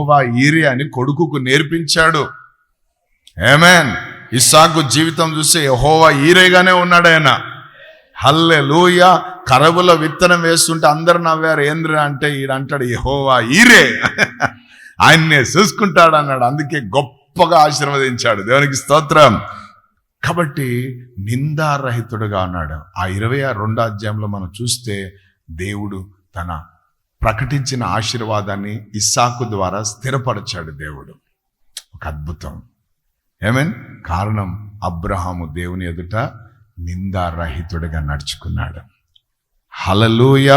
యహోవా ఈరే అని కొడుకుకు నేర్పించాడు. ఏమేన్ ఇస్సాకు జీవితం చూస్తే యహోవా ఈరేగానే ఉన్నాడు ఆయన. హల్లే లూయ కరవుల విత్తనం వేస్తుంటే అందరు నవ్వారు ఏంద్ర? అంటే ఈయన అంటాడు యహోవా ఈరే. ఆయన్నే చూసుకుంటాడు అన్నాడు. అందుకే గొప్పగా ఆశీర్వదించాడు. దేవునికి స్తోత్రం. కాబట్టి నిందారహితుడుగా ఉన్నాడు. ఆ ఇరవై రెండో అధ్యాయంలో మనం చూస్తే దేవుడు తన ప్రకటించిన ఆశీర్వాదాన్ని ఇస్సాకు ద్వారా స్థిరపరచాడు దేవుడు. ఒక అద్భుతం. ఏమేన్ కారణం అబ్రహాము దేవుని ఎదుట నిందారహితుడిగా నడుచుకున్నాడు. హలలూయ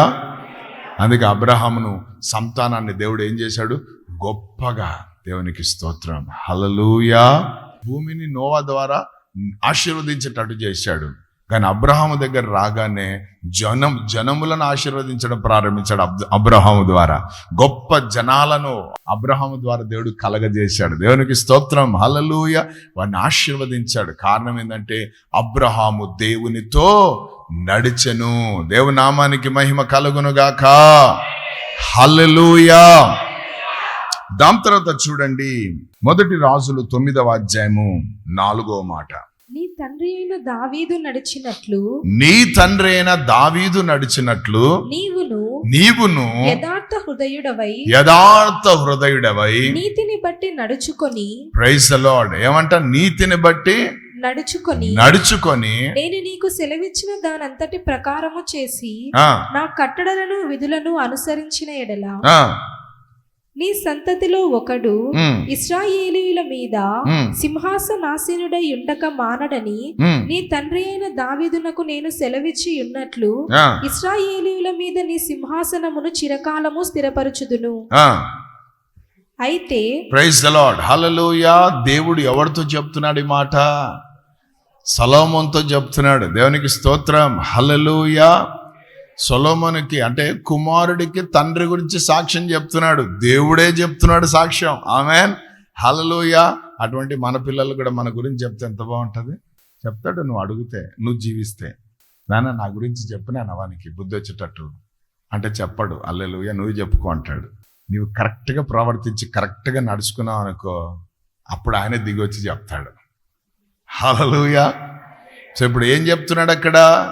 అందుకే అబ్రహామును సంతానాన్ని దేవుడు ఏం చేశాడు? గొప్పగా దేవునికి స్తోత్రం. హలలుయా భూమిని నోవా ద్వారా ఆశీర్వదించేటట్టు చేశాడు. కానీ అబ్రహాము దగ్గర రాగానే జనం జనములను ఆశీర్వదించడం ప్రారంభించాడు అబ్- అబ్రహాము ద్వారా. గొప్ప జనాలను అబ్రహాము ద్వారా దేవుడు కలగజేశాడు. దేవునికి స్తోత్రం హలలుయ వాడిని ఆశీర్వదించాడు. కారణం ఏంటంటే అబ్రహాము దేవునితో నడిచెను. దేవుని నామానికి మహిమ కలుగునుగాక. హల్లెలూయా. దాని తర్వాత చూడండి మొదటి రాజులు తొమ్మిదవ అధ్యాయము నాలుగో మాట. నీ తండ్రి అయిన దావీదు నడిచినట్లు నీ తండ్రి అయిన దావీదు నడిచినట్లు నీవును నీవును యథార్థ హృదయుడవై యథార్థ హృదయుడవై నీతిని బట్టి నడుచుకొని ప్రైజ్ లార్డ్ ఏమంట? నీతిని బట్టి నడుచుకొని నడుచుకొని నేను నీకు సెలవిచ్చిన దానంతటి ప్రకారము చేసి నా కట్టడలను విధులను అనుసరించిన ఎడల నీ సంతతిలో ఒకడు ఉమ్, ఇస్రాయేలీయుల మీద ఉమ్, సింహాసనాసీనుడై ఉండక మానడని నీ తండ్రి అయిన దావీదునకు నేను సెలవిచ్చి ఉన్నట్లు ఆ, ఇస్రాయేలీయుల మీద నీ సింహాసనమును చిరకాలము స్థిరపరచుదును. అయితే ప్రైజ్ ద లార్డ్ హల్లెలూయా దేవుడు ఎవరితో చెప్తున్నాడు ఈ మాట? సలోమోన్తో చెప్తున్నాడు. దేవునికి స్తోత్రం. హల్లెలూయా సొలోమోనికి అంటే కుమారుడికి తండ్రి గురించి సాక్ష్యం చెప్తున్నాడు. దేవుడే చెప్తున్నాడు సాక్ష్యం. ఆమెన్. హలలోయ అటువంటి మన పిల్లలు కూడా మన గురించి చెప్తే ఎంత బాగుంటుంది? చెప్తాడు నువ్వు అడిగితే నువ్వు జీవిస్తే. నాన్న నా గురించి చెప్పినా నవానికి బుద్ధి వచ్చేటట్టు. అంటే చెప్పడు. అల్లెలుయ నువ్వు చెప్పుకో అంటాడు. నువ్వు కరెక్ట్గా ప్రవర్తించి కరెక్ట్గా నడుచుకున్నావు అనుకో అప్పుడు ఆయన దిగి వచ్చి చెప్తాడు. హలలుయ సో ఇప్పుడు ఏం చెప్తున్నాడు అక్కడ?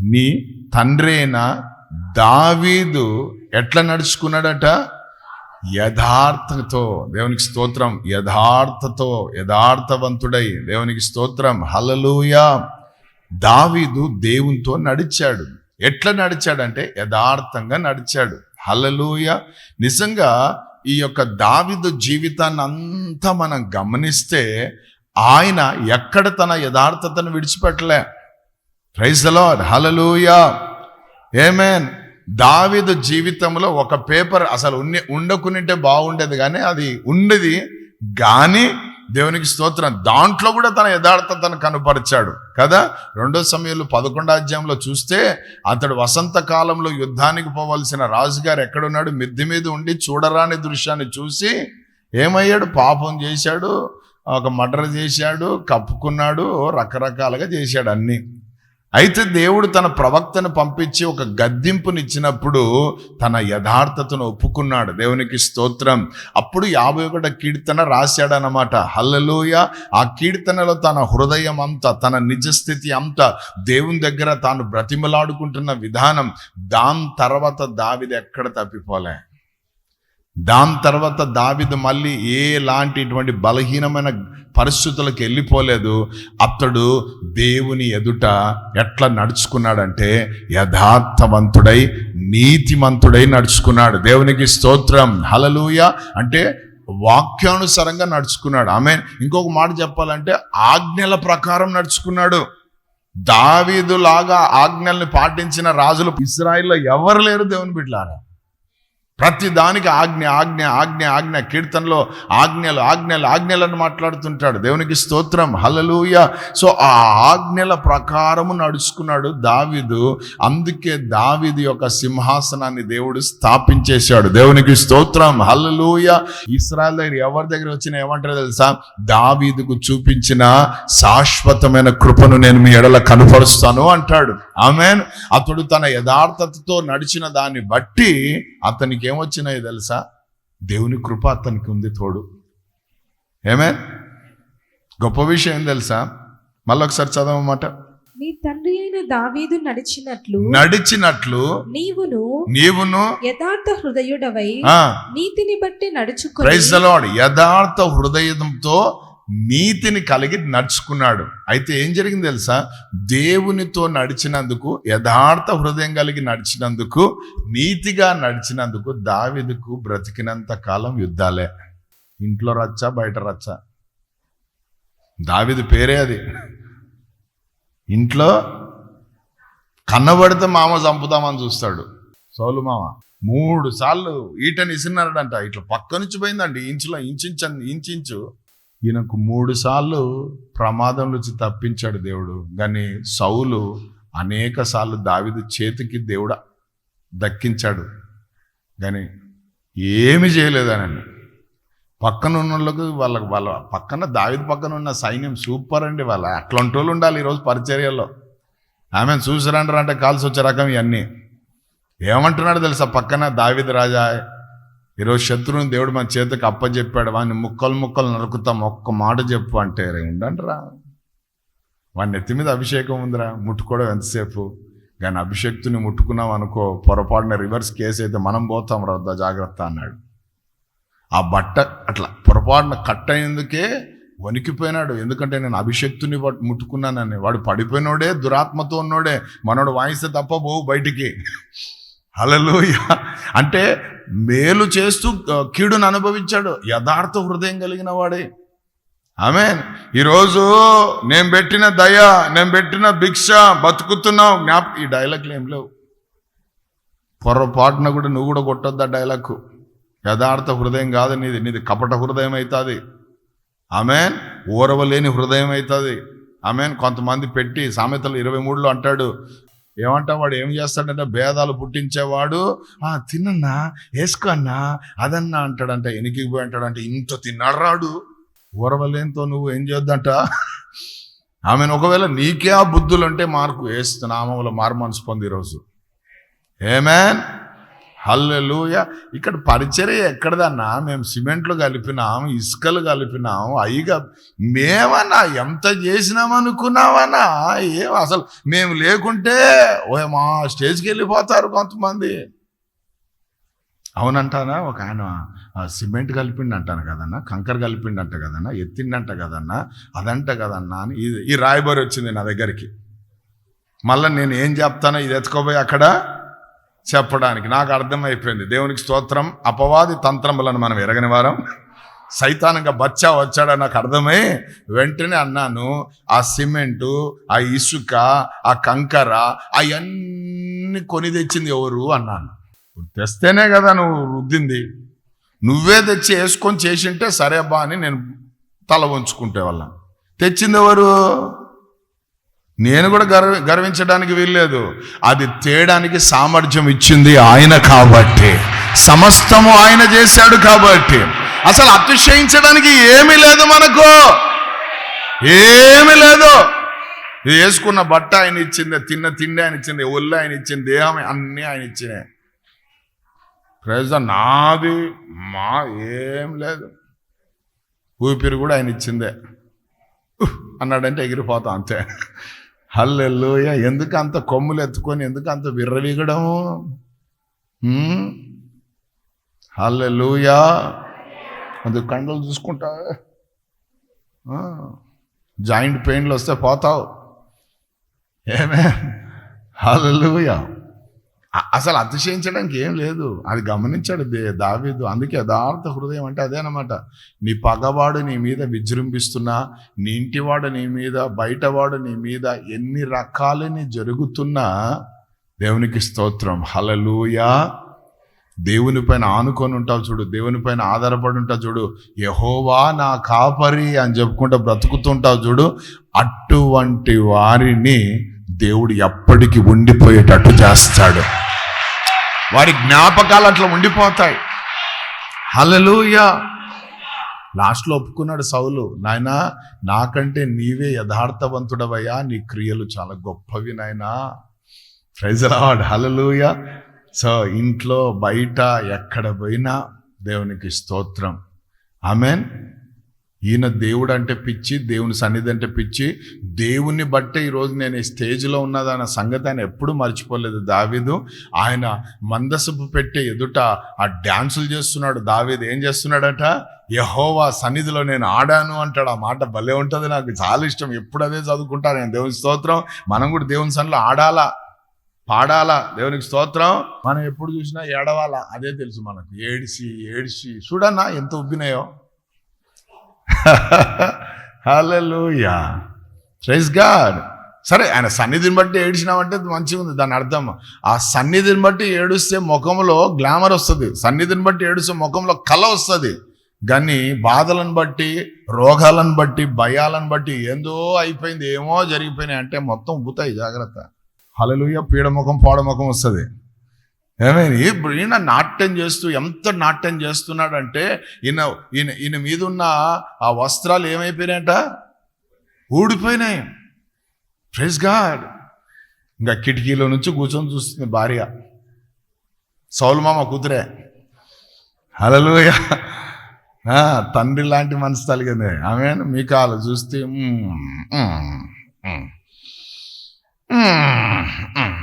నీ తండ్రి అయిన దావీదు ఎట్లా నడుచుకున్నాడట? యథార్థతో. దేవునికి స్తోత్రం. యథార్థతో. యథార్థవంతుడై. దేవునికి స్తోత్రం. హలలుయా దావీదు దేవునితో నడిచాడు. ఎట్లా నడిచాడంటే యథార్థంగా నడిచాడు. హలలుయ నిజంగా ఈ యొక్క దావిదు జీవితాన్ని అంతా మనం గమనిస్తే ఆయన ఎక్కడ తన యథార్థతను విడిచిపెట్టలే. ప్రైజ్ లార్డ్ హలలుయా ఏమేన్ దావిదు జీవితంలో ఒక పేపర్ అసలు ఉన్ని ఉండకునింటే బాగుండేది కానీ అది ఉండేది కానీ దేవునికి స్తోత్రం. దాంట్లో కూడా తన యథార్థతను కనుపరిచాడు. కదా? రెండో సమయంలో పదకొండో అధ్యాయంలో చూస్తే అతడు వసంత కాలంలో యుద్ధానికి పోవలసిన రాజుగారు ఎక్కడున్నాడు? మిద్ది మీద ఉండి చూడరాని దృశ్యాన్ని చూసి ఏమయ్యాడు? పాపం చేశాడు ఒక మర్డర్ చేశాడు కప్పుకున్నాడు రకరకాలుగా చేశాడు అన్నీ. అయితే దేవుడు తన ప్రవక్తను పంపించి ఒక గద్దింపునిచ్చినప్పుడు తన యథార్థతను ఒప్పుకున్నాడు. దేవునికి స్తోత్రం. అప్పుడు యాభై ఒకట కీర్తన రాశాడనమాట హల్లలోయ! ఆ కీర్తనలో తన హృదయం అంతా తన నిజస్థితి అంతా దేవుని దగ్గర తాను బ్రతిమలాడుకుంటున్న విధానం దాని తర్వాత దావిది ఎక్కడ తప్పిపోలే. దాని తర్వాత దావిదు మళ్ళీ ఏలాంటిటువంటి బలహీనమైన పరిస్థితులకు వెళ్ళిపోలేదు. అతడు దేవుని ఎదుట ఎట్లా నడుచుకున్నాడంటే యథార్థవంతుడై నీతిమంతుడై నడుచుకున్నాడు. దేవునికి స్తోత్రం. హలలుయ అంటే వాక్యానుసారంగా నడుచుకున్నాడు. ఆమె ఇంకొక మాట చెప్పాలంటే ఆజ్ఞల ప్రకారం నడుచుకున్నాడు. దావీదులాగా ఆజ్ఞల్ని పాటించిన రాజులు ఇస్రాయిల్లో ఎవరు లేరు దేవుని బిడ్డలారా? ప్రతి దానికి ఆజ్ఞ ఆజ్ఞ ఆజ్ఞ ఆజ్ఞ కీర్తనలో ఆజ్ఞలు ఆజ్ఞలు ఆజ్ఞలను మాట్లాడుతుంటాడు. దేవునికి స్తోత్రం. హలలుయ సో ఆ ఆజ్ఞల ప్రకారము నడుచుకున్నాడు దావీదు. అందుకే దావీదు యొక్క సింహాసనాన్ని దేవుడు స్థాపించేశాడు. దేవునికి స్తోత్రం. హలలుయ ఇస్రాయల్ దగ్గర ఎవరి దగ్గర వచ్చినా ఏమంటారో తెలుసా? దావీదుకు చూపించిన శాశ్వతమైన కృపను నేను మీ ఎడల కనపరుస్తాను అంటాడు. ఆమెన్. అతడు తన యథార్థతతో నడిచిన దాన్ని బట్టి అతనికి ఏమొచ్చినాయి తెలుసా? దేవుని కృప అతనికి ఉంది తోడు. ఏమే గొప్ప విషయం తెలుసా? మళ్ళీ ఒకసారి చదవమాట నీ తండ్రి అయిన దావీదు నడిచినట్లు నడిచినట్లు నీవును నీవును యథార్థ హృదయుడవై నీతిని బట్టి లార్డ్ యథార్థ హృదయంతో నీతిని కలిగి నడుచుకున్నాడు. అయితే ఏం జరిగింది తెలుసా? దేవునితో నడిచినందుకు యథార్థ హృదయం కలిగి నడిచినందుకు నీతిగా నడిచినందుకు దావిదుకు బ్రతికినంత కాలం యుద్ధాలే. ఇంట్లో రచ్చ బయట రచ్చ. దావిది పేరే అది. ఇంట్లో కన్నబడితే మామ చంపుదామని చూస్తాడు. సౌలు మామ. మూడు సార్లు ఈటని ఇసినాడంట ఇట్లా పక్క నుంచి పోయిందండి. ఇంచులో ఇంచు ఇంచు ఈయనకు మూడు సార్లు ప్రమాదం నుంచి తప్పించాడు దేవుడు. కానీ సౌలు అనేక సార్లు దావిదు చేతికి దేవుడు దక్కించాడు. కానీ ఏమి చేయలేదనండి పక్కన ఉన్న వాళ్ళకు వాళ్ళకు వాళ్ళ పక్కన దావిది పక్కన ఉన్న సైన్యం సూపర్ అండి వాళ్ళ. అట్లాంటి వాళ్ళు ఉండాలి ఈరోజు పరిచర్యలో ఆమె చూసిరంటారు అంటే కాల్సి వచ్చే రకం ఇవన్నీ. ఏమంటున్నాడు తెలుసా? పక్కన దావిద రాజా ఈరోజు శత్రువుని దేవుడు మన చేతికి అప్పచెప్పాడు వాడిని ముక్కలు ముక్కలు నరుకుతాం. ఒక్క మాట చెప్పు అంటే రే ఉండండిరా వాడి నెత్తి మీద అభిషేకం ఉందిరా. ముట్టుకోవడం ఎంతసేపు? కానీ అభిషేక్తుని ముట్టుకున్నాం అనుకో పొరపాటున రివర్స్ కేసు అయితే మనం పోతాం రద్ద జాగ్రత్త అన్నాడు. ఆ బట్ట అట్లా పొరపాటున కట్ అయినందుకే వణికిపోయినాడు. ఎందుకంటే నేను అభిషక్తుని ముట్టుకున్నానని. వాడు పడిపోయినోడే దురాత్మతో ఉన్నోడే. మనోడు వాయిస్తే తప్ప పోవు బయటికి. హలలోయ అంటే మేలు చేస్తూ కీడును అనుభవించాడు. యథార్థ హృదయం కలిగిన వాడే. ఆమె ఈరోజు నేను పెట్టిన దయ నేను పెట్టిన భిక్ష బతుకుతున్నావు జ్ఞాప ఈ డైలాగ్లు ఏం లేవు. పొరపాటున కూడా నువ్వు కూడా కొట్టొద్దా డైలాగ్. యథార్థ హృదయం కాదు నీది నీది కపట హృదయం అవుతుంది ఆమెన్. ఓరవలేని హృదయం అవుతుంది ఆమెన్. కొంతమంది పెట్టి సామెతలు ఇరవై మూడులో అంటాడు ఏమంటా వాడు ఏం చేస్తాడంటే భేదాలు పుట్టించేవాడు. ఆ తిన్నన్నా వేసుకో అన్నా అదన్నా అంటాడంట. ఎనికి పోయి అంటాడంటే. ఇంత తిన్నాడు రాడు. ఓరవలేనితో నువ్వు ఏం చేద్దంట? ఆమెను ఒకవేళ నీకే ఆ బుద్ధులు అంటే మార్కు. వేస్తున్నామలో మారు మనసు పొంది ఈరోజు. Amen hallelujah. ఇక్కడ పరిచర్య ఎక్కడదన్నా? మేము సిమెంట్లు కలిపినాం ఇసుకలు కలిపినాం అయిగా మేమన్నా ఎంత చేసినామనుకున్నామన్నా ఏం అసలు మేము లేకుంటే ఓ మా స్టేజ్కి వెళ్ళిపోతారు కొంతమంది. అవునంటానా? ఒక ఆయన సిమెంట్ కలిపిండి అంటాను కదన్నా కంకర కలిపిండి అంట కదన్నా ఎత్తిండంట కదన్నా అదంట కదన్నా అని ఈ రాయబారి రాయబరి వచ్చింది నా దగ్గరికి. మళ్ళీ నేను ఏం చెప్తానో ఇది ఎత్తుకోపోయి అక్కడ చెప్పడానికి. నాకు అర్థమైపోయింది. దేవునికి స్తోత్రం. అపవాది తంత్రములను మనం ఎరగని వారం. సైతానంగా బచ్చా వచ్చాడని నాకు అర్థమై వెంటనే అన్నాను ఆ సిమెంటు ఆ ఇసుక ఆ కంకర అవన్నీ కొని తెచ్చింది ఎవరు? అన్నాను. తెస్తేనే కదా నువ్వు రుద్దింది. నువ్వే తెచ్చి వేసుకొని చేసింటే సరే బా అని నేను తల వంచుకుంటే వాళ్ళ తెచ్చింది ఎవరు? నేను కూడా గర్వ గర్వించడానికి వీల్లేదు. అది తేయడానికి సామర్థ్యం ఇచ్చింది ఆయన కాబట్టి. సమస్తము ఆయన చేశాడు కాబట్టి. అసలు అతిశయించడానికి ఏమీ లేదు మనకు. ఏమీ లేదు. ఇది వేసుకున్న బట్ట ఆయన ఇచ్చింది తిన్న తిండి ఆయన ఇచ్చింది ఒళ్ళు ఆయన ఇచ్చింది దేహం అన్నీ ఆయన ఇచ్చినాయి ప్రజ నాది మా ఏం లేదు. ఊపిరి కూడా ఆయన ఇచ్చిందే. అన్నాడంటే ఎగిరిపోతాం అంతే. హల్లెల్లోయ ఎందుకు అంత కొమ్ములు ఎత్తుకొని ఎందుకు అంత విర్రవీగడము హల్లెల్లోయా అది కండలు చూసుకుంటా. జాయింట్ పెయిన్లు వస్తే పోతావు. ఏమే? హల్లెల్లోయా అసలు అతిశయించడానికి ఏం లేదు. అది గమనించాడు దే- దావీదు. అందుకే యథార్థ హృదయం అంటే అదేనమాట నీ పగవాడు నీ మీద విజృంభిస్తున్నా నీ ఇంటివాడు నీ మీద బయటవాడు నీ మీద ఎన్ని రకాలని జరుగుతున్నా దేవునికి స్తోత్రం. హలలుయా దేవుని పైన ఆనుకొని ఉంటావు చూడు. దేవుని పైన ఆధారపడి ఉంటావు చూడు. యహోవా నా కాపరి అని చెప్పుకుంటూ బ్రతుకుతుంటావు చూడు. అటువంటి వారిని దేవుడు ఎప్పటికీ ఉండిపోయేటట్టు చేస్తాడు. వారి జ్ఞాపకాలు అట్లా ఉండిపోతాయి. హలలుయా లాస్ట్లో ఒప్పుకున్నాడు సౌలు నాయనా నాకంటే నీవే యథార్థవంతుడవయ్యా నీ క్రియలు చాలా గొప్పవి నాయనా. ప్రైజ్ హలలుయ సో ఇంట్లో బయట ఎక్కడ పోయినా దేవునికి స్తోత్రం. ఆమెన్ ఈయన దేవుడు అంటే పిచ్చి దేవుని సన్నిధి అంటే పిచ్చి. దేవుని బట్టే ఈరోజు నేను ఈ స్టేజ్లో ఉన్నదన్న సంగతి ఆయన ఎప్పుడూ మర్చిపోలేదు దావీదు. ఆయన మందసపు పెట్టే ఎదుట ఆ డ్యాన్సులు చేస్తున్నాడు. దావీదు ఏం చేస్తున్నాడట? యహోవా సన్నిధిలో నేను ఆడాను అంటాడు. ఆ మాట భలే ఉంటుంది నాకు చాలా ఇష్టం. ఎప్పుడు అదే చదువుకుంటాను నేను. దేవుని స్తోత్రం. మనం కూడా దేవుని సన్నిలో ఆడాలా? పాడాలా? దేవునికి స్తోత్రం. మనం ఎప్పుడు చూసినా ఏడవాలా? అదే తెలుసు మనకు. ఏడిసి ఏడిసి. చూడన్నా ఎంత ఉబ్బినాయో. హల్లెలూయా. Praise God. సరే ఆయన సన్నిధిని బట్టి ఏడిచినామంటే మంచిగా ఉంది దాని అర్థం. ఆ సన్నిధిని బట్టి ఏడుస్తే ముఖంలో గ్లామర్ వస్తుంది సన్నిధిని బట్టి ఏడుస్తే ముఖంలో కళ వస్తుంది. కానీ బాధలను బట్టి రోగాలను బట్టి భయాలను బట్టి ఏందో అయిపోయింది ఏమో జరిగిపోయినాయి అంటే మొత్తం ఉబ్బుతాయి జాగ్రత్త. హలలుయ పీడముఖం పాడముఖం వస్తుంది. ఇప్పుడు ఈయన నాట్యం చేస్తూ ఎంత నాట్యం చేస్తున్నాడంటే ఈయన ఈయన ఈయన మీద ఉన్న ఆ వస్త్రాలు ఏమైపోయినాయట? ఊడిపోయినాయి. ప్రైజ్ గాడ్ ఇంకా కిటికీలో నుంచి కూర్చొని చూస్తుంది భార్య. సౌలు మామ కూతురే. హలలుయ తండ్రి లాంటి మనసు తలిగింది ఆమె మీకు కాలు చూస్తే మ్మ్, మ్మ్, మ్మ్. మ్మ్, మ్మ్,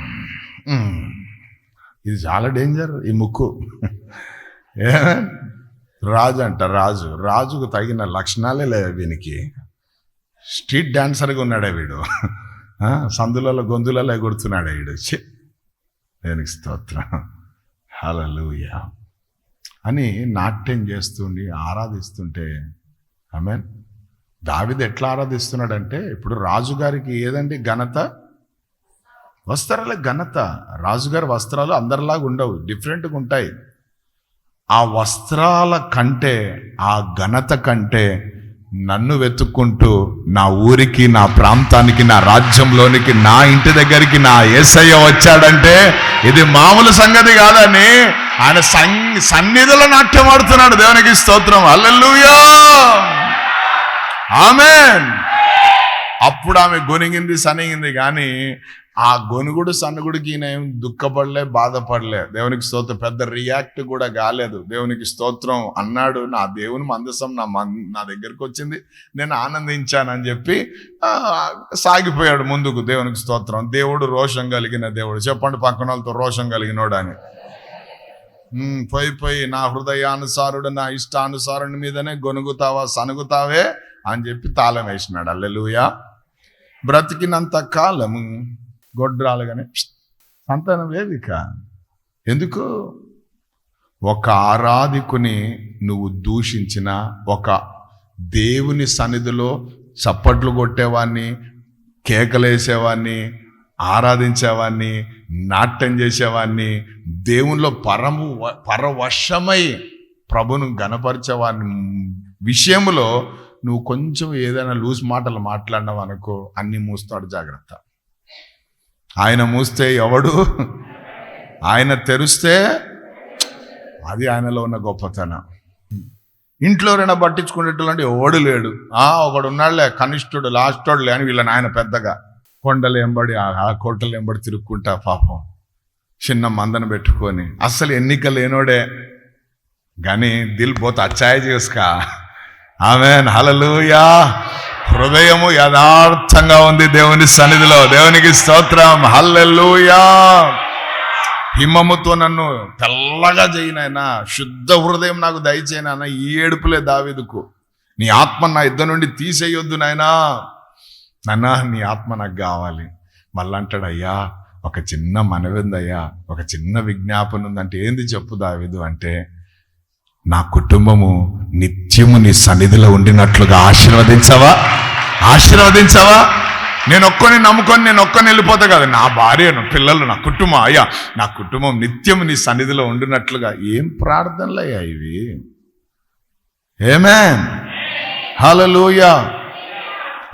మ్మ్. ఇది చాలా డేంజర్ ఈ ముక్కు. రాజు అంట రాజు. రాజుకు తగిన లక్షణాలే లేవు వీనికి. స్ట్రీట్ డాన్సర్గా ఉన్నాడే వీడు. సందులలో గొంతులలో ఎగురుతున్నాడే వీడు. ఛీ! దేనికి స్తోత్రం. హల్లెలూయా. అని నాట్యం చేస్తుండి ఆరాధిస్తుంటే ఐ మీన్ దావిది ఎట్లా ఆరాధిస్తున్నాడంటే ఇప్పుడు రాజుగారికి ఏదండి ఘనత? వస్త్రాల ఘనత. రాజుగారి వస్త్రాలు అందరిలాగా ఉండవు డిఫరెంట్గా ఉంటాయి. ఆ వస్త్రాల కంటే ఆ ఘనత కంటే నన్ను వెతుక్కుంటూ నా ఊరికి నా ప్రాంతానికి నా రాజ్యంలోనికి నా ఇంటి దగ్గరికి నా ఏసయ్య వచ్చాడంటే ఇది మామూలు సంగతి కాదని ఆయన సం- సన్నిధిలో నాట్యం ఆడుతున్నాడు దేవునికి స్తోత్రం. Hallelujah amen! అప్పుడు ఆమె గొనిగింది సనిగింది కానీ ఆ గొనుగుడు సన్నగుడికి ఈయన ఏం దుఃఖపడలే బాధపడలే. దేవునికి స్తోత్రం. పెద్ద రియాక్ట్ కూడా కాలేదు. దేవునికి స్తోత్రం అన్నాడు నా దేవుని మందసం నా మన్ నా దగ్గరికి వచ్చింది. నేను ఆనందించానని చెప్పి సాగిపోయాడు ముందుకు దేవునికి స్తోత్రం. దేవుడు రోషం కలిగిన దేవుడు. చెప్పండి పక్కన వాళ్ళతో రోషం కలిగినోడు అని. పోయి పోయి నా హృదయానుసారుడు నా ఇష్టానుసారుని మీదనే గొనుగుతావా సనుగుతావే అని చెప్పి తాళం వేసినాడు. అల్లెలుయా బ్రతికినంత కాలము గొడ్రాలుగానే సంతానం లేదు ఇక. ఎందుకు? ఒక ఆరాధికుని నువ్వు దూషించిన ఒక దేవుని సన్నిధిలో చప్పట్లు కొట్టేవాడిని కేకలేసేవాడిని ఆరాధించేవాడిని నాట్యం చేసేవాడిని దేవునిలో పరము పరవశమై ప్రభును గనపరిచేవాడిని విషయంలో నువ్వు కొంచెం ఏదైనా లూజ్ మాటలు మాట్లాడినావు అనుకో అన్ని మూస్తాడు జాగ్రత్త. ఆయన మూస్తే ఎవడు? ఆయన తెరిస్తే అది ఆయనలో ఉన్న గొప్పతనం. ఇంట్లో ఎవరైనా పట్టించుకునేటోళ్ళంటే ఎవడు లేడు. ఆ ఒకడు ఉన్నాడులే కనిష్ఠుడు లాస్టోడులే అని వీళ్ళని ఆయన పెద్దగా. కొండలు ఎంబడి ఆ ఆ కోటలు ఎంబడి తిరుక్కుంటా పాపం. చిన్న మందను పెట్టుకొని. అస్సలు ఎన్నిక లేనోడే. కానీ దిల్ పోతే అచ్చాయ చేసుకా. ఆమె హలలుయా హృదయము యథార్థంగా ఉంది దేవుని సన్నిధిలో. దేవునికి స్తోత్రం. హల్లెల్లుయా హిమముతో నన్ను తెల్లగా చేయనైనా శుద్ధ హృదయం నాకు దయచేయనైనా ఈ ఏడుపులే దావిదుకు. నీ ఆత్మ నా ఇద్దరు నుండి తీసేయొద్దు నాయనా. నాన్న నీ ఆత్మ నాకు కావాలి. మళ్ళీ అంటాడయ్యా ఒక చిన్న మనవిందయ్యా ఒక చిన్న విజ్ఞాపన ఉందంటే ఏంది చెప్పు దావిదు అంటే నా కుటుంబము నిత్యము నీ సన్నిధిలో ఉండినట్లుగా ఆశీర్వదించవా? ఆశీర్వదించవా? నేను ఒక్కని నమ్ముకొని నేను ఒక్కని వెళ్ళిపోతా కదా. నా భార్య నా పిల్లలు నా కుటుంబం అయ్యా నా కుటుంబం నిత్యం నీ సన్నిధిలో ఉండినట్లుగా ఏం ప్రార్థనలు అయ్యా ఇవి? ఏమే హలలుయా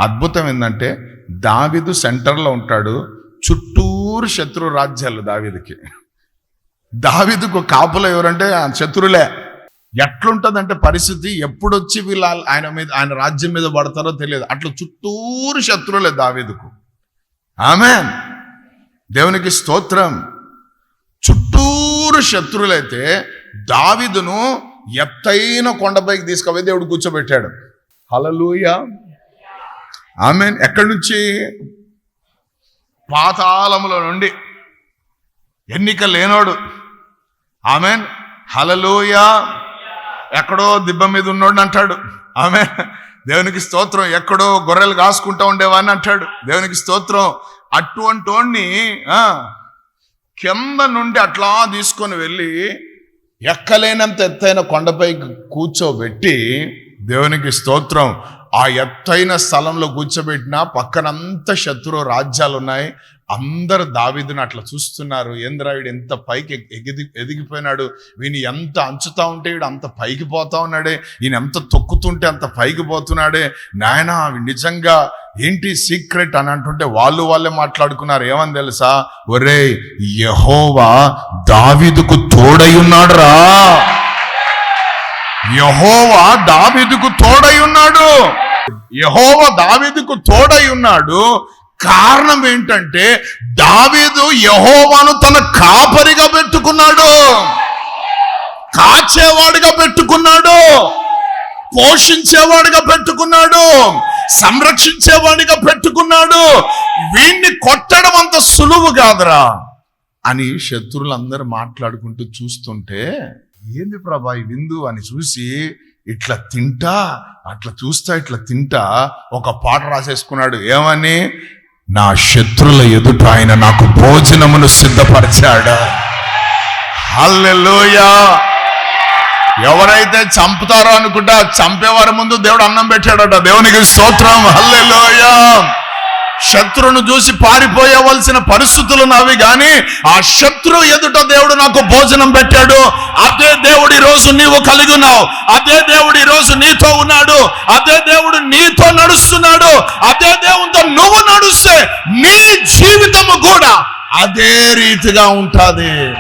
అద్భుతం ఏంటంటే దావిదు సెంటర్లో ఉంటాడు. చుట్టూరు శత్రు రాజ్యాలు దావిదికి. దావిదుకు కాపులు ఎవరంటే శత్రులే. ఎట్లుంటుందంటే పరిస్థితి ఎప్పుడొచ్చి వీళ్ళ ఆయన మీద ఆయన రాజ్యం మీద పడతారో తెలియదు. అట్లా చుట్టూరు శత్రువులే దావీదుకు. ఆమె దేవునికి స్తోత్రం. చుట్టూరు శత్రువులైతే దావిదును ఎత్తైన కొండపైకి తీసుకుపోయి దేవుడు కూర్చోబెట్టాడు. హలలుయ ఆమె ఎక్కడి నుంచి? పాతాళములో నుండి. ఎన్నిక లేనోడు. ఆమెన్. హలలోయ ఎక్కడో దిబ్బ మీద ఉన్నోడిని అంటాడు. ఆమె దేవునికి స్తోత్రం ఎక్కడో గొర్రెలు కాసుకుంటా ఉండేవాడిని అంటాడు. దేవునికి స్తోత్రం అటువంటి కింద నుండి అట్లా తీసుకొని వెళ్ళి ఎక్కలేనంత ఎత్తైన కొండపై కూర్చోబెట్టి దేవునికి స్తోత్రం. ఆ ఎత్తైన స్థలంలో కూర్చోబెట్టిన పక్కనంత శత్రు రాజ్యాలు ఉన్నాయి అందరు దావీదుని అట్లా చూస్తున్నారు. ఏంద్రాయుడు ఎంత పైకి ఎగిది ఎదిగిపోయినాడు? వీని ఎంత అంచుతా ఉంటే వీడు అంత పైకి పోతా ఉన్నాడే. ఈయన ఎంత తొక్కుతుంటే అంత పైకి పోతున్నాడే. నాయన నిజంగా ఏంటి సీక్రెట్ అని అంటుంటే వాళ్ళు వాళ్ళే మాట్లాడుకున్నారు. ఏమని తెలుసా? ఒరే యహోవా దావీదుకు తోడై ఉన్నాడు రా యహోవా దావీదుకు తోడై ఉన్నాడు. యహోవా దావీదుకు తోడై ఉన్నాడు. కారణం ఏంటంటే దావీదు యహోవాను తన కాపరిగా పెట్టుకున్నాడు. కాచేవాడిగా పెట్టుకున్నాడు. పోషించేవాడిగా పెట్టుకున్నాడు. సంరక్షించేవాడిగా పెట్టుకున్నాడు. వీణ్ణి కొట్టడం అంత సులువు కాదురా అని శత్రులందరూ మాట్లాడుకుంటూ చూస్తుంటే ఏంది ప్రభా ఈ విందు? అని చూసి ఇట్లా తింటా అట్లా చూస్తా ఇట్లా తింటా ఒక పాట రాసేసుకున్నాడు. ఏమని? నా శత్రుల ఎదుట ఆయన నాకు భోజనమును సిద్ధపరిచాడు. హల్లెలూయా. ఎవరైతే చంపుతారో అనుకుంటా చంపేవారి ముందు దేవుడు అన్నం పెట్టాడట. దేవునికి స్తోత్రం. హల్లెలూయా. శత్రువును చూసి పారిపోయవలసిన పరిస్థితులు నావి కానీ ఆ శత్రువు ఎదుట దేవుడు నాకు భోజనం పెట్టాడు. అదే దేవుడు ఈరోజు రోజు నీవు కలిగి ఉన్నావు. అదే దేవుడు ఈరోజు రోజు నీతో ఉన్నాడు. అదే దేవుడు నీతో నడుస్తున్నాడు. అదే దేవునితో నువ్వు నడుస్తే నీ జీవితము కూడా అదే రీతిగా ఉంటుంది.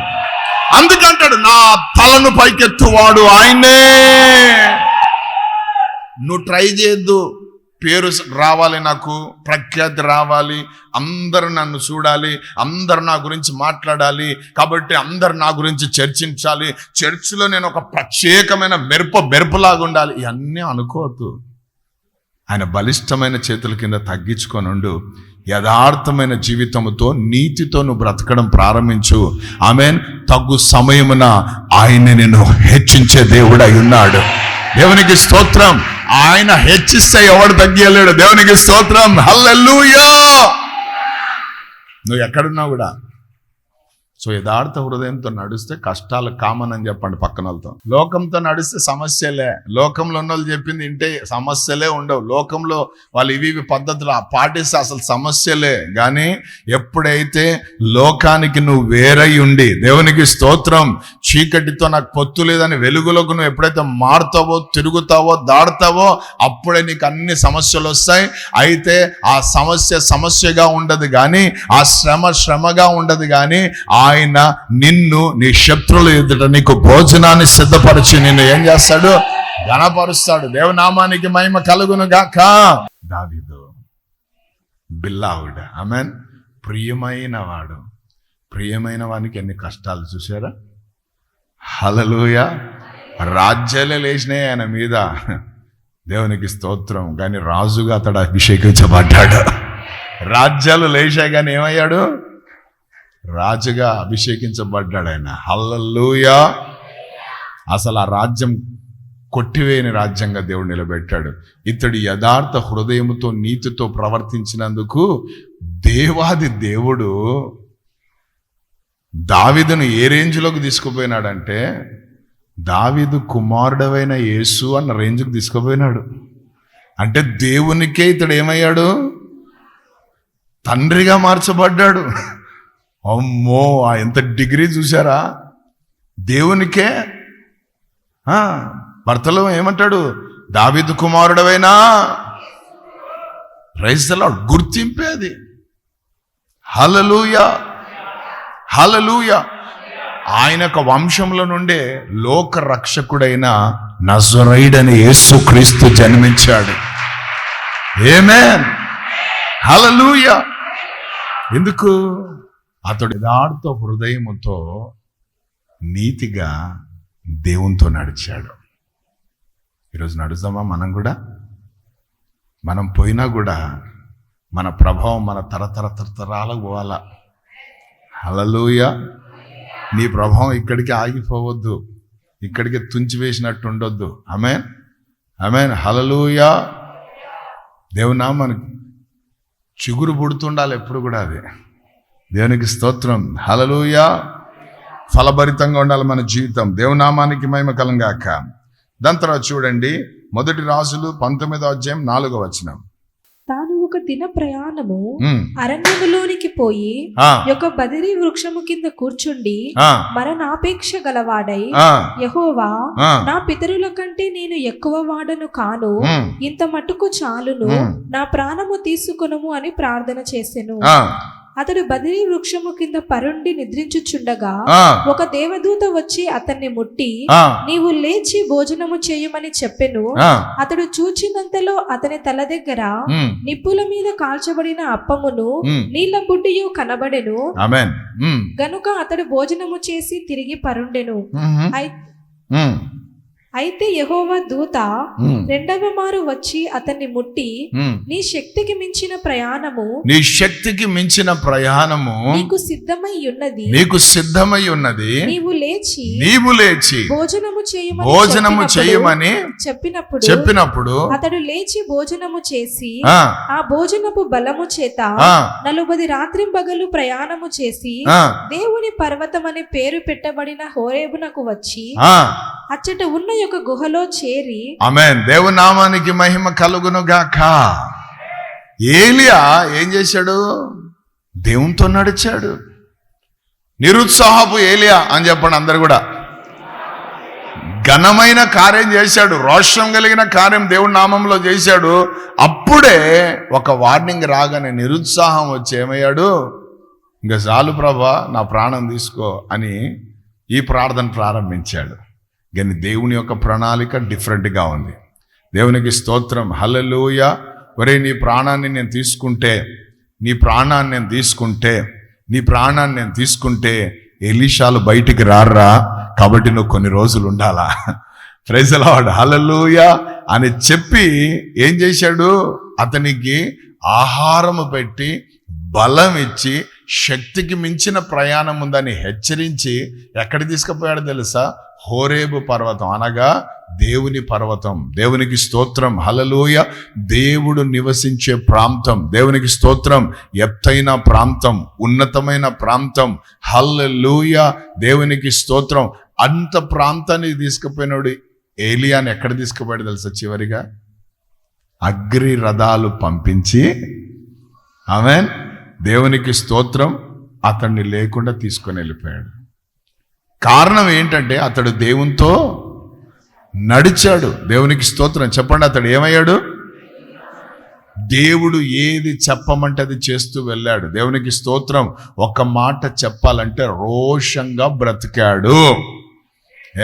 అందుకంటాడు నా తలను పైకెత్తువాడు ఆయనే. నువ్వు ట్రై చేయొద్దు. పేరు రావాలి నాకు ప్రఖ్యాతి రావాలి అందరు నన్ను చూడాలి అందరు నా గురించి మాట్లాడాలి కాబట్టి అందరు నా గురించి చర్చించాలి చర్చిలో నేను ఒక ప్రత్యేకమైన మెరుపు మెరుపులాగా ఉండాలి. ఇవన్నీ అనుకోవద్దు. ఆయన బలిష్టమైన చేతుల కింద తగ్గించుకొనుండు. యథార్థమైన జీవితముతో నీతితో నువ్వు బ్రతకడం ప్రారంభించు. ఆమెన్. తగ్గు సమయమున ఆయన నేను హెచ్చించే దేవుడై ఉన్నాడు. దేవునికి స్తోత్రం. ఆయన హెచ్చిస్తే ఎవడు తగ్గియలేడు. దేవునికి స్తోత్రం. హల్లెలూయా! నువ్వు ఎక్కడున్నావు కూడా సో యథార్థ హృదయంతో నడిస్తే కష్టాలు కామన్ అని చెప్పండి పక్కన వాళ్ళతో లోకంతో నడిస్తే సమస్యలే. లోకంలో ఉన్న వాళ్ళు చెప్పింది ఇంటే సమస్యలే ఉండవు. లోకంలో వాళ్ళు ఇవి ఇవి పద్ధతులు పాటిస్తే అసలు సమస్యలే. కానీ ఎప్పుడైతే లోకానికి నువ్వు వేరై ఉండి దేవునికి స్తోత్రం చీకటితో నాకు పొత్తు లేదని వెలుగులోకి నువ్వు ఎప్పుడైతే మారుతావో తిరుగుతావో దాడతావో అప్పుడే నీకు అన్ని సమస్యలు వస్తాయి. అయితే ఆ సమస్య సమస్యగా ఉండదు కానీ ఆ శ్రమ శ్రమగా ఉండదు కానీ ఆయన నిన్ను నీ శత్రువుల ఎదుట నీకు భోజనాన్ని సిద్ధపరిచి నిన్ను ఏం చేస్తాడు? ఘనపరుస్తాడు. దేవనామానికి మహిమ కలుగును గాక దావిదు బిల్లావుడు. ఆమెన్. ప్రియమైన వాడు ప్రియమైన వానికి ఎన్ని కష్టాలు చూసారా హలలుయ రాజ్యాలే లేచినాయి ఆయన మీద. దేవునికి స్తోత్రం. కానీ రాజుగా అతడు అభిషేకించబడ్డాడు. రాజ్యాలు లేచాయి కానీ ఏమయ్యాడు? రాజుగా అభిషేకించబడ్డాడు ఆయన. హల్లూయా అసలు ఆ రాజ్యం కొట్టివేయని రాజ్యంగా దేవుడు నిలబెట్టాడు. ఇతడు యథార్థ హృదయముతో నీతితో ప్రవర్తించినందుకు దేవాది దేవుడు దావిదను ఏ రేంజ్లోకి తీసుకుపోయినాడంటే దావిదు కుమారుడవైన యేసు అన్న రేంజ్కి తీసుకుపోయినాడు. అంటే దేవునికే ఇతడు ఏమయ్యాడు? తండ్రిగా మార్చబడ్డాడు. అమ్మో ఆ ఎంత డిగ్రీ చూసారా దేవునికే భర్తలో ఏమంటాడు? దావిదు కుమారుడవైనా? రైతుల గుర్తింపే అది. హలలుయ హలలుయ ఆయన యొక్క వంశంలో నుండే లోక రక్షకుడైన నజరైడని యేసుక్రీస్తు జన్మించాడు. ఏమేన్ హలలుయ ఎందుకు? అతడు యథార్థ హృదయముతో నీతిగా దేవునితో నడిచాడు. ఈరోజు నడుస్తామా మనం కూడా? మనం పోయినా కూడా మన ప్రభావం మన తరతర తరతరాలకు పోవాలా? హలలుయ నీ ప్రభావం ఇక్కడికి ఆగిపోవద్దు. ఇక్కడికి తుంచివేసినట్టు ఉండొద్దు. ఆమెన్. అమెన్ హలలుయ దేవునా మనకి చిగురు పుడుతుండాలి ఎప్పుడు కూడా అది. దేవునికి స్తోత్రం. హలలుయ ఫలభరితంగా ఉండాలి మన జీవితం. దేవునామానికి మహిమ కలంగాక. దాని తర్వాత చూడండి మొదటి రాజులు పంతొమ్మిదో అధ్యాయం నాలుగో వచనం. తాను ఒక దిన ప్రయాణము అరణ్యములోనికి పోయి ఒక బదిరి వృక్షము కింద కూర్చుండి మరణాపేక్ష గలవాడై యహోవా నా పితరుల కంటే నేను ఎక్కువ వాడను కాను. ఇంత మటుకు చాలును. నా ప్రాణము తీసుకొనుము అని ప్రార్థన చేసెను. అతడు బదిరి వృక్షము కింద పరుండి నిద్రించుచుండగా ఒక దేవదూత వచ్చి అతన్ని ముట్టి నీవు లేచి భోజనము చేయమని చెప్పెను. అతడు చూచినంతలో అతని తల దగ్గర నిప్పుల మీద కాల్చబడిన అప్పమును. నీళ్ళ బుడ్డియు కనబడెను. గనుక అతడు భోజనము చేసి తిరిగి పరుండెను. అయితే యెహోవా దూత రెండవ మారు వచ్చి అతన్ని ముట్టి. నీ శక్తికి మించిన ప్రయాణము నీ శక్తికి మించిన ప్రయాణము నీకు సిద్ధమై ఉన్నది. నీకు సిద్ధమై ఉన్నది. నీవు లేచి నీవు లేచి భోజనము చేయమని భోజనము చేయమని చెప్పినప్పుడు చెప్పినప్పుడు అతడు లేచి భోజనము చేసి ఆ, భోజనపు బలము చేత నలుబది రాత్రింబగలు ప్రయాణము చేసి దేవుని పర్వతం అనే పేరు పెట్టబడిన హోరేబునకు వచ్చి. అచ్చట ఉన్న యొక్క గుహలో చేరి ఆమె దేవుని నామానికి మహిమ కలుగును గాక ఏలియా ఏం చేశాడు? దేవునితో నడిచాడు. నిరుత్సాహపు ఏలియా అని చెప్పండి అందరు కూడా. ఘనమైన కార్యం చేశాడు. రోషం కలిగిన కార్యం దేవుడి నామంలో చేశాడు. అప్పుడే ఒక వార్నింగ్ రాగానే నిరుత్సాహం వచ్చి ఏమయ్యాడు? ఇంకా చాలు ప్రభా నా ప్రాణం తీసుకో అని ఈ ప్రార్థన ప్రారంభించాడు. కానీ దేవుని యొక్క ప్రణాళిక డిఫరెంట్గా ఉంది. దేవునికి స్తోత్రం. హలలోయ ఒరే నీ ప్రాణాన్ని నేను తీసుకుంటే నీ ప్రాణాన్ని నేను తీసుకుంటే నీ ప్రాణాన్ని నేను తీసుకుంటే ఎలీషాలు బయటికి రారా కాబట్టి నువ్వు కొన్ని రోజులు ఉండాలా? ప్రైజలాడ్ హల్లెలూయ అని చెప్పి ఏం చేశాడు? అతనికి ఆహారము పెట్టి బలం ఇచ్చి శక్తికి మించిన ప్రయాణం ఉందని హెచ్చరించి ఎక్కడ తీసుకుపోయాడు తెలుసా? హోరేబు పర్వతం అనగా దేవుని పర్వతం. దేవునికి స్తోత్రం. హలలోయ దేవుడు నివసించే ప్రాంతం. దేవునికి స్తోత్రం. ఎత్తైన ప్రాంతం. ఉన్నతమైన ప్రాంతం. హల్లెలూయ. దేవునికి స్తోత్రం. అంత ప్రాంతాన్ని తీసుకుపోయినాడు ఏలియాని ఎక్కడ తీసుకుపోయాడు తెలుసా చివరిగా? అగ్రి రథాలు పంపించి ఆమెన్. దేవునికి స్తోత్రం. అతన్ని లేకుండా తీసుకొని వెళ్ళిపోయాడు. కారణం ఏంటంటే అతడు దేవునితో నడిచాడు. దేవునికి స్తోత్రం. చెప్పండి అతడు ఏమయ్యాడు? దేవుడు ఏది చెప్పమంటే అది చేస్తూ వెళ్ళాడు. దేవునికి స్తోత్రం. ఒక మాట చెప్పాలంటే రోషంగా బ్రతికాడు.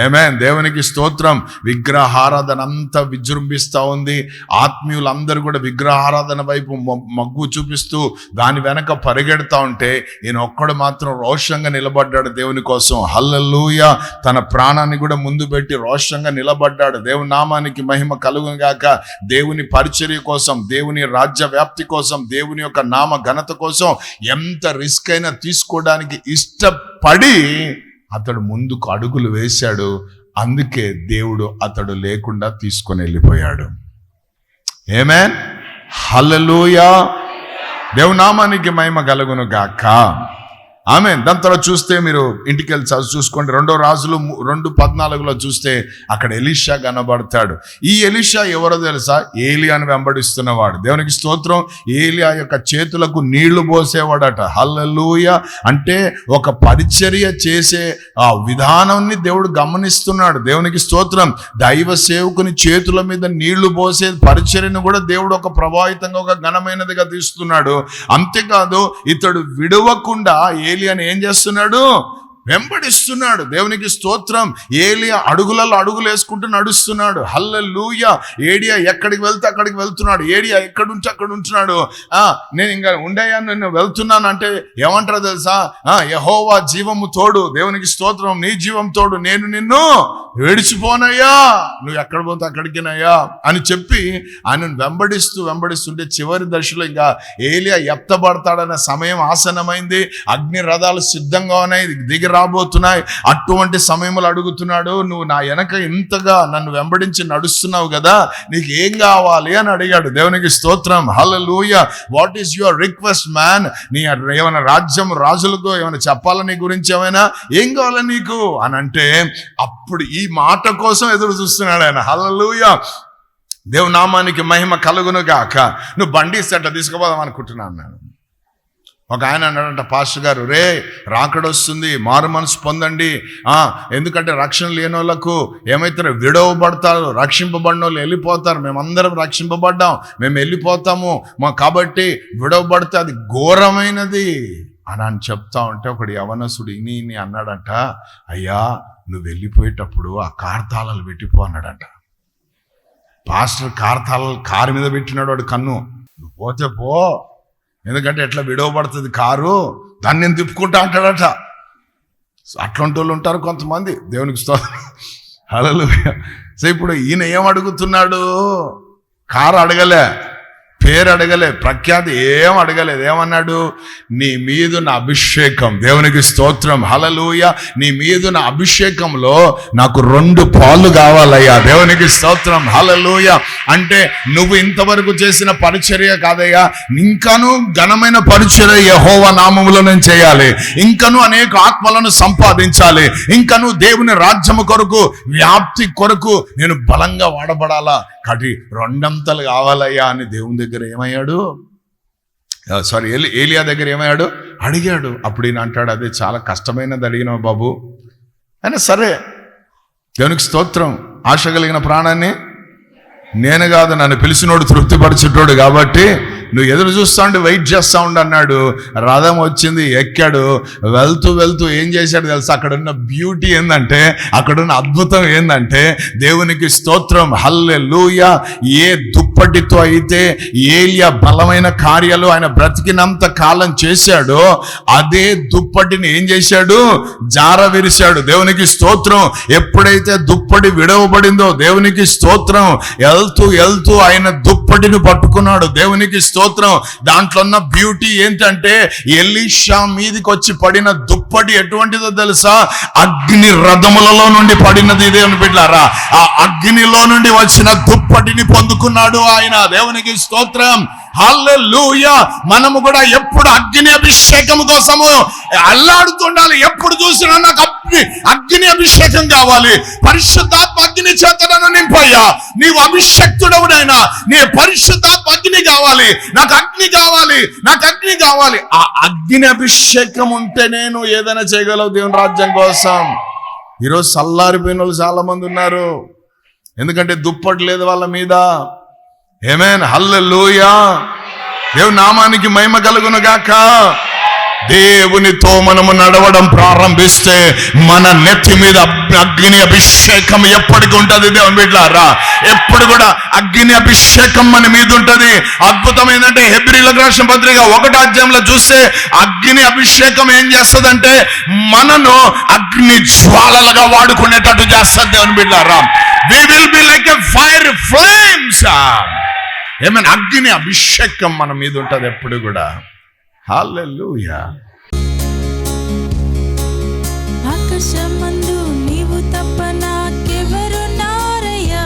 ఏమే దేవునికి స్తోత్రం. విగ్రహారాధన అంతా విజృంభిస్తూ ఉంది. ఆత్మీయులందరూ కూడా విగ్రహారాధన వైపు మగ్గు చూపిస్తూ దాని వెనక పరిగెడతా ఉంటే ఈయన ఒక్కడు మాత్రం రోషంగా నిలబడ్డాడు దేవుని కోసం. హల్లెలూయ! తన ప్రాణాన్ని కూడా ముందు పెట్టి రోషంగా నిలబడ్డాడు. దేవుని నామానికి మహిమ కలుగుగాక దేవుని పరిచర్య కోసం దేవుని రాజ్య వ్యాప్తి కోసం దేవుని యొక్క నామ ఘనత కోసం ఎంత రిస్క్ అయినా తీసుకోవడానికి ఇష్టపడి అతడు ముందుకు అడుగులు వేశాడు. అందుకే దేవుడు అతడు లేకుండా తీసుకొని వెళ్ళిపోయాడు. ఏమేన్ హల్లెలూయా దేవునామానికి మహిమ కలుగును గాక. ఆమె దాని తర్వాత చూస్తే మీరు ఇంటికి వెళ్ళి చదువు చూసుకోండి. రెండో రాజులు రెండు పద్నాలుగులో చూస్తే అక్కడ ఎలీషా కనబడతాడు. ఈ ఎలీషా ఎవరో తెలుసా? ఏలియాను వెంబడిస్తున్నవాడు. దేవునికి స్తోత్రం. ఏలియా యొక్క చేతులకు నీళ్ళు పోసేవాడట. హల్లెలూయ. అంటే ఒక పరిచర్య చేసే ఆ విధానాన్ని దేవుడు గమనిస్తున్నాడు. దేవునికి స్తోత్రం. దైవ సేవకుని చేతుల మీద నీళ్ళు పోసే పరిచర్యను కూడా దేవుడు ఒక ప్రభావితంగా ఒక ఘనమైనదిగా తీస్తున్నాడు. అంతేకాదు ఇతడు విడవకుండా ఏలియాని ఏం చేస్తున్నాడు? వెంబడిస్తున్నాడు. దేవునికి స్తోత్రం. ఏలియా అడుగులలో అడుగులు వేసుకుంటూ నడుస్తున్నాడు. లూయ ఏడియా ఎక్కడికి వెళ్తే అక్కడికి వెళ్తున్నాడు. ఏడియా ఎక్కడ ఉంటే అక్కడ ఉంటున్నాడు ఆ నేను ఇంకా ఉండయా? నేను వెళ్తున్నాను అంటే ఏమంటారు తెలుసా? ఆ యహోవా జీవము తోడు. దేవునికి స్తోత్రం. నీ జీవం తోడు. నేను నిన్ను విడిచిపోనయ్యా. నువ్వు ఎక్కడ పోతే అక్కడికినయ్యా? అని చెప్పి ఆయనను వెంబడిస్తూ వెంబడిస్తుంటే చివరి దశలో ఇంకా ఏలియా ఎత్తబడతాడన్న సమయం ఆసనమైంది అగ్ని రథాలు సిద్ధంగా ఉన్నాయి. దిగి రాబోతున్నాయి. అటువంటి సమయంలో అడుగుతున్నాడు నువ్వు నా వెనక ఇంతగా నన్ను వెంబడించి నడుస్తున్నావు కదా నీకు ఏం కావాలి? అని అడిగాడు. దేవునికి స్తోత్రం. Hallelujah what is your request man నీ ఏమైనా రాజ్యం రాజులకు ఏమైనా చెప్పాలా నీ గురించి ఏమైనా? ఏం కావాలి నీకు? అని అంటే అప్పుడు ఈ మాట కోసం ఎదురు చూస్తున్నాడు ఆయన. హల్లెలూయా దేవుని నామానికి మహిమ కలుగును గాక. నువ్వు బండి సెట్ట తీసుకుపోదాం అనుకుంటున్నాను నేను ఒక ఆయన అన్నాడంట పాస్టర్ గారు రే రాకడొస్తుంది మారు మనసు పొందండి. ఎందుకంటే రక్షణ లేని వాళ్ళకు ఏమైతారు? విడవబడతారు రక్షింపబడిన వాళ్ళు వెళ్ళిపోతారు. మేమందరం రక్షింపబడ్డాం మేము వెళ్ళిపోతాము. మా కాబట్టి విడవబడితే అది ఘోరమైనది. అని అని చెప్తా ఉంటే ఒకడు యవనసుడు ఇని ఇని అన్నాడంట అయ్యా నువ్వు వెళ్ళిపోయేటప్పుడు ఆ కార్తాళాలు పెట్టిపో అన్నాడంట. పాస్టర్ కార్తాళాలు కారు మీద పెట్టినాడు వాడు కన్ను. నువ్వు పోతే పో ఎందుకంటే ఎట్లా విడవబడుతుంది కారు? దాన్ని నేను తిప్పుకుంటా అంటాడట. అట్లాంటి వాళ్ళు ఉంటారు కొంతమంది. దేవునికి sto సో ఇప్పుడు ఈయన ఏం అడుగుతున్నాడు? కారు అడగలే. పేరు అడగలే ప్రఖ్యాతి ఏం అడగలేదు. ఏమన్నాడు? నీ మీదున్న అభిషేకం దేవునికి స్తోత్రం హలలుయ నీ మీదున్న అభిషేకంలో నాకు రెండు పాలు కావాలయ్యా దేవునికి స్తోత్రం హలలుయ అంటే నువ్వు ఇంతవరకు చేసిన పరిచర్య కాదయ్యా ఇంకాను ఘనమైన పరిచర్య యహోవ నామములో నేను చేయాలి. ఇంకను అనేక ఆత్మలను సంపాదించాలి. ఇంకను దేవుని రాజ్యము కొరకు వ్యాప్తి కొరకు నేను బలంగా వాడబడాలా? కటి రెండంతలు కావాలయ్యా అని దేవుని దగ్గర ఏమయ్యాడు? సారీ ఏలి ఏలియా దగ్గర ఏమయ్యాడు? అడిగాడు. అప్పుడు ఈయన అంటాడు అదే చాలా కష్టమైనది అడిగినావు బాబు. అయినా సరే దేవునికి స్తోత్రం. ఆశ కలిగిన ప్రాణాన్ని నేను కాదు నన్ను పిలిచినోడు తృప్తిపరిచేటోడు కాబట్టి నువ్వు ఎదురు చూస్తా ఉండి వెయిట్ చేస్తా ఉండు అన్నాడు. రథం వచ్చింది ఎక్కాడు. వెళ్తూ వెళ్తూ ఏం చేశాడు తెలుసా? అక్కడ ఉన్న బ్యూటీ ఏంటంటే అక్కడున్న అద్భుతం ఏంటంటే దేవునికి స్తోత్రం హల్లె ఏ దుప్పటితో అయితే ఏలియా బలమైన కార్యాలు ఆయన బ్రతికినంత కాలం చేశాడో. అదే దుప్పటిని ఏం చేశాడు? జార విరిశాడు. దేవునికి స్తోత్రం. ఎప్పుడైతే దుప్పటి విడవబడిందో దేవునికి స్తోత్రం. వెళ్తూ వెళ్తూ ఆయన దుప్పటిని పట్టుకున్నాడు. దేవునికి స్తోత్రం. దాంట్లో ఉన్న బ్యూటీ ఏంటంటే ఎలీషా మీదికి వచ్చి పడిన దుప్పటి ఎటువంటిదో తెలుసా? అగ్ని రథములలో నుండి పడినది దేవుని బిడ్డారా ఆ అగ్నిలో నుండి వచ్చిన దుప్పటిని పొందుకున్నాడు. ఆయన దేవునికి స్తోత్రం. మనము కూడా ఎప్పుడు అగ్ని అభిషేకం కోసము అల్లాడుతుండాలి. ఎప్పుడు చూసినా నాకు అగ్ని అగ్ని అభిషేకం కావాలి. పరిశుద్ధాత్మ అగ్ని చేతనను నింపయ్యా. నీవు అభిషక్తుడవునైనా నీ పరిశుద్ధాత్మ అగ్ని కావాలి. నాకు అగ్ని కావాలి నాకు అగ్ని కావాలి. ఆ అగ్ని అభిషేకం ఉంటే నేను ఏదైనా చేయగలవు దేవుని రాజ్యం కోసం. ఈరోజు సల్లారిపోయిన వాళ్ళు చాలా మంది ఉన్నారు. ఎందుకంటే దుప్పటి లేదు వాళ్ళ మీద. ఏమేన్ హల్లెలూయా దేవుని నామానికి మహిమ కలుగునుగాక. దేవునితో మనము నడవడం ప్రారంభిస్తే మన నెత్తి మీద అగ్ని అభిషేకం ఎప్పటికి ఉంటుంది దేవుని బిడ్డారా ఎప్పుడు కూడా అగ్ని అభిషేకం మన మీద ఉంటుంది. అద్భుతం ఏంటంటే హెబ్రిల రాష్ట్ర పత్రిక ఒకటి అధ్యాయంలో చూస్తే అగ్ని అభిషేకం ఏం చేస్తదంటే మనను అగ్ని జ్వాలలుగా వాడుకునేటట్టు చేస్తుంది దేవుని బిడ్డారా we will be like a fire flames ఏమైనా అగ్ని అభిషేకం మన మీద ఉంటుంది ఎప్పుడు కూడా. హల్లెలూయా ఆకాశమందు